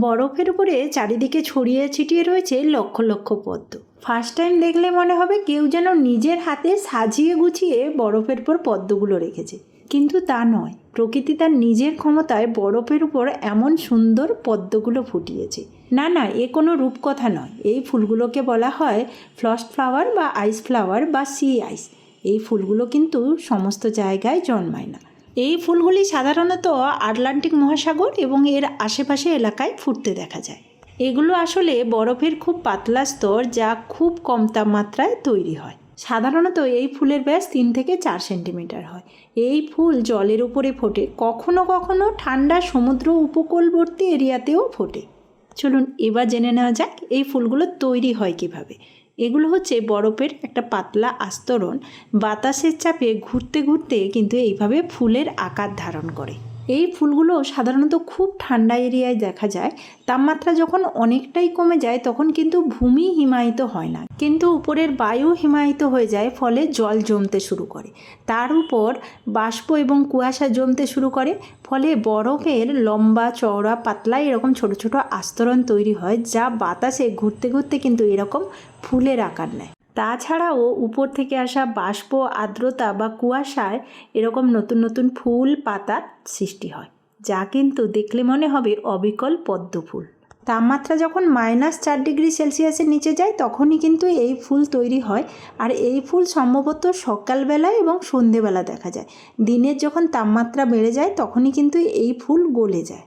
বরফের উপরে চারিদিকে ছড়িয়ে ছিটিয়ে রয়েছে লক্ষ লক্ষ পদ্ম। ফার্স্ট টাইম দেখলে মনে হবে কেউ যেন নিজের হাতে সাজিয়ে গুছিয়ে বরফের উপর পদ্মগুলো রেখেছে। কিন্তু তা নয়। প্রকৃতি তার নিজের ক্ষমতায় বরফের উপর এমন সুন্দর পদ্মগুলো ফুটিয়েছে। না না, এ কোনো রূপকথা নয়। এই ফুলগুলোকে বলা হয় ফ্লস্ট ফ্লাওয়ার বা আইস ফ্লাওয়ার বা সি আইস এই ফুলগুলো কিন্তু সমস্ত জায়গায় জন্মায় না। এই ফুলগুলি সাধারণত আটলান্টিক মহাসাগর এবং এর আশেপাশে এলাকায় ফুটতে দেখা যায়। এগুলো আসলে বরফের খুব পাতলা স্তর যা খুব কম তাপমাত্রায় তৈরি হয়। সাধারণত এই ফুলের ব্যাস তিন থেকে চার সেন্টিমিটার হয়। এই ফুল জলের উপরে ফোটে, কখনো কখনো ঠান্ডা সমুদ্র উপকূলবর্তী এরিয়াতেও ফোটে। চলুন এবার জেনে নেওয়া যাক এই ফুলগুলো তৈরি হয় কীভাবে। এগুলো হচ্ছে বরফের একটা পাতলা আস্তরণ। বাতাসের চাপে ঘুরতে ঘুরতে কিন্তু এইভাবে ফুলের আকার ধারণ করে। এই ফুলগুলো সাধারণত খুব ঠান্ডা এরিয়ায় দেখা যায়। তাপমাত্রা যখন অনেকটাই কমে যায়, তখন কিন্তু ভূমি হিমায়িত হয় না। কিন্তু উপরের বায়ু হিমায়িত হয়ে যায়, ফলে জল জমতে শুরু করে। তার উপর বাষ্প এবং কুয়াশা জমতে শুরু করে, ফলে বরফের লম্বা, চওড়া, পাতলা এরকম ছোট ছোট আস্তরণ তৈরি হয়, যা বাতাসে ঘুরতে ঘুরতে কিন্তু এরকম ফুলের আকার নেয়। তাছাড়াও উপর থেকে আসা বাষ্প, আর্দ্রতা বা কুয়াশায় এরকম নতুন নতুন ফুল পাতার সৃষ্টি হয়, যা কিন্তু দেখলে মনে হবে অবিকল পদ্ম ফুল। তাপমাত্রা যখন মাইনাস চার ডিগ্রি সেলসিয়াসের নিচে যায়, তখনই কিন্তু এই ফুল তৈরি হয়। আর এই ফুল সম্ভবত সকালবেলা এবং সন্ধেবেলা দেখা যায়। দিনের যখন তাপমাত্রা বেড়ে যায়, তখনই কিন্তু এই ফুল গলে যায়।